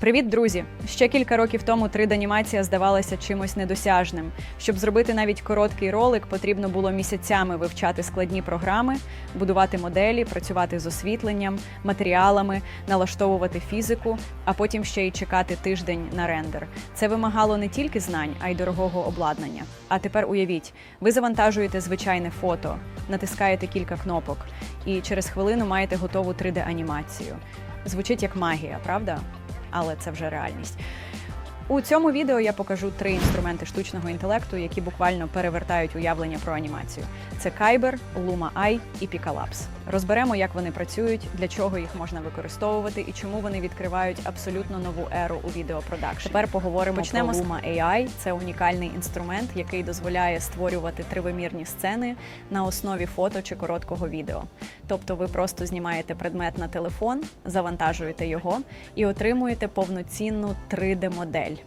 Привіт, друзі! Ще кілька років тому 3D-анімація здавалася чимось недосяжним. Щоб зробити навіть короткий ролик, потрібно було місяцями вивчати складні програми, будувати моделі, працювати з освітленням, матеріалами, налаштовувати фізику, а потім ще й чекати тиждень на рендер. Це вимагало не тільки знань, а й дорогого обладнання. А тепер уявіть, ви завантажуєте звичайне фото, натискаєте кілька кнопок, і через хвилину маєте готову 3D-анімацію. Звучить як магія, правда? Але це вже реальність. У цьому відео я покажу три інструменти штучного інтелекту, які буквально перевертають уявлення про анімацію: це Kyber, Luma AI і Picalabs. Розберемо, як вони працюють, для чого їх можна використовувати і чому вони відкривають абсолютно нову еру у відеопродакшн. Тепер поговоримо Почнемо про Luma AI. Це унікальний інструмент, який дозволяє створювати тривимірні сцени на основі фото чи короткого відео. Тобто ви просто знімаєте предмет на телефон, завантажуєте його і отримуєте повноцінну 3D-модель.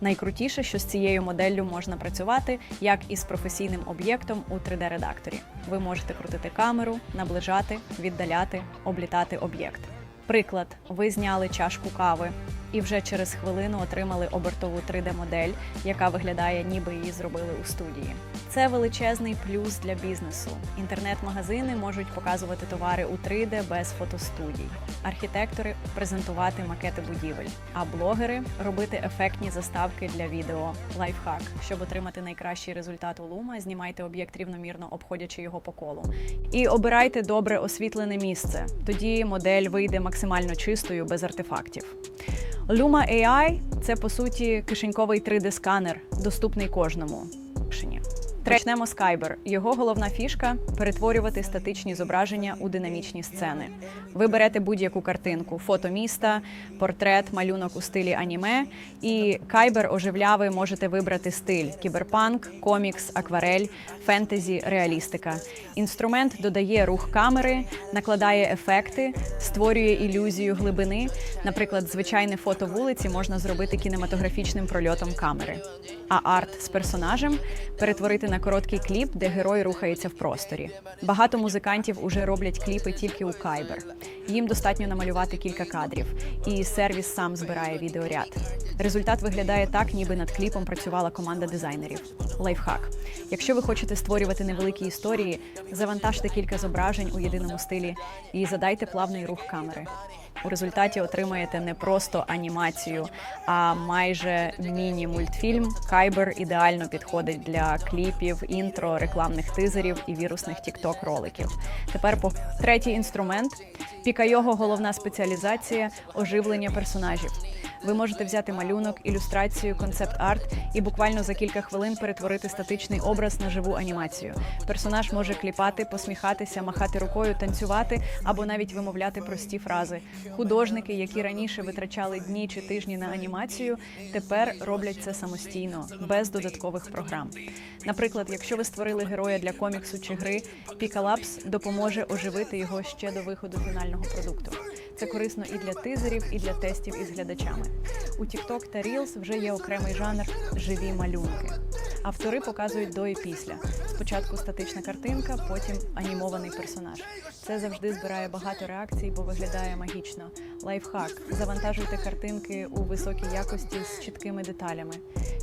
Найкрутіше, що з цією моделлю можна працювати як із професійним об'єктом у 3D-редакторі. Ви можете крутити камеру, наближати, віддаляти, облітати об'єкт. Приклад: ви зняли чашку кави і вже через хвилину отримали обертову 3D-модель, яка виглядає, ніби її зробили у студії. Це величезний плюс для бізнесу. Інтернет-магазини можуть показувати товари у 3D без фотостудій, архітектори презентувати макети будівель, а блогери робити ефектні заставки для відео. Лайфхак, щоб отримати найкращий результат у Luma, знімайте об'єкт рівномірно, обходячи його по колу. І обирайте добре освітлене місце. Тоді модель вийде максимально чистою без артефактів. Luma AI – це по суті кишеньковий 3D-сканер, доступний кожному. Почнемо з Kyber. Його головна фішка перетворювати статичні зображення у динамічні сцени. Ви берете будь-яку картинку: фото міста, портрет, малюнок у стилі аніме. І Kyber оживляви можете вибрати стиль: кіберпанк, комікс, акварель, фентезі, реалістика. Інструмент додає рух камери, накладає ефекти, створює ілюзію глибини. Наприклад, звичайне фото вулиці можна зробити кінематографічним прольотом камери. А арт з персонажем перетворити на короткий кліп, де герой рухається в просторі. Багато музикантів уже роблять кліпи тільки у Kyber. Їм достатньо намалювати кілька кадрів, і сервіс сам збирає відеоряд. Результат виглядає так, ніби над кліпом працювала команда дизайнерів. Лайфхак. Якщо ви хочете створювати невеликі історії, завантажте кілька зображень у єдиному стилі і задайте плавний рух камери. У результаті отримаєте не просто анімацію, а майже міні-мультфільм. Кайбер ідеально підходить для кліпів, інтро, рекламних тизерів і вірусних тікток роликів. Тепер по третій інструмент. Піка його головна спеціалізація оживлення персонажів. Ви можете взяти малюнок, ілюстрацію, концепт-арт і буквально за кілька хвилин перетворити статичний образ на живу анімацію. Персонаж може кліпати, посміхатися, махати рукою, танцювати або навіть вимовляти прості фрази. Художники, які раніше витрачали дні чи тижні на анімацію, тепер роблять це самостійно, без додаткових програм. Наприклад, якщо ви створили героя для коміксу чи гри, Picalabs допоможе оживити його ще до виходу фінального продукту. Це корисно і для тизерів, і для тестів із глядачами. У TikTok та Reels вже є окремий жанр живі малюнки. Автори показують до і після. Спочатку статична картинка, потім анімований персонаж. Це завжди збирає багато реакцій, бо виглядає магічно. Лайфхак: завантажуйте картинки у високій якості з чіткими деталями.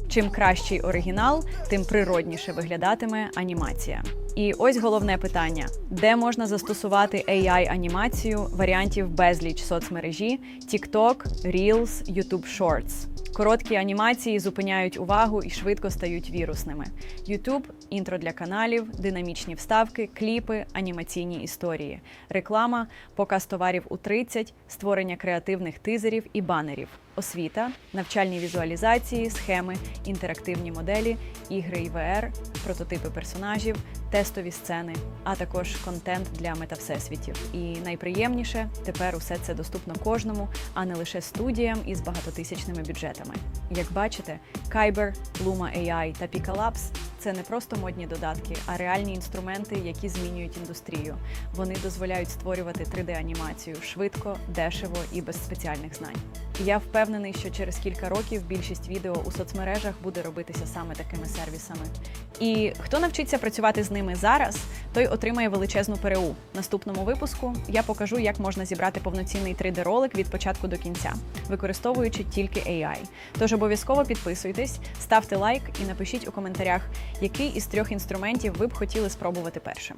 Чим кращий оригінал, тим природніше виглядатиме анімація. І ось головне питання: де можна застосувати AI-анімацію варіантів безліч соцмережі TikTok, Reels, YouTube Shorts. Короткі анімації зупиняють увагу і швидко стають вірусними. YouTube – інтро для каналів, динамічні вставки, кліпи, анімаційні історії, реклама, показ товарів у 30, створення креативних тизерів і банерів, освіта, навчальні візуалізації, схеми, інтерактивні моделі, ігри і VR, прототипи персонажів, тестові сцени, а також контент для метавсесвітів. І найприємніше тепер усе це доступно кожному, а не лише студіям із багатотисячними бюджетами. Як бачите, Kyber, Luma AI та Picalabs – це не просто модні додатки, а реальні інструменти, які змінюють індустрію. Вони дозволяють створювати 3D-анімацію швидко, дешево і без спеціальних знань. Я впевнений, що через кілька років більшість відео у соцмережах буде робитися саме такими сервісами. І хто навчиться працювати з ними зараз, той отримає величезну ПРУ. В наступному випуску я покажу, як можна зібрати повноцінний 3D-ролик від початку до кінця, використовуючи тільки AI. Тож обов'язково підписуйтесь, ставте лайк і напишіть у коментарях, який із трьох інструментів ви б хотіли спробувати першим.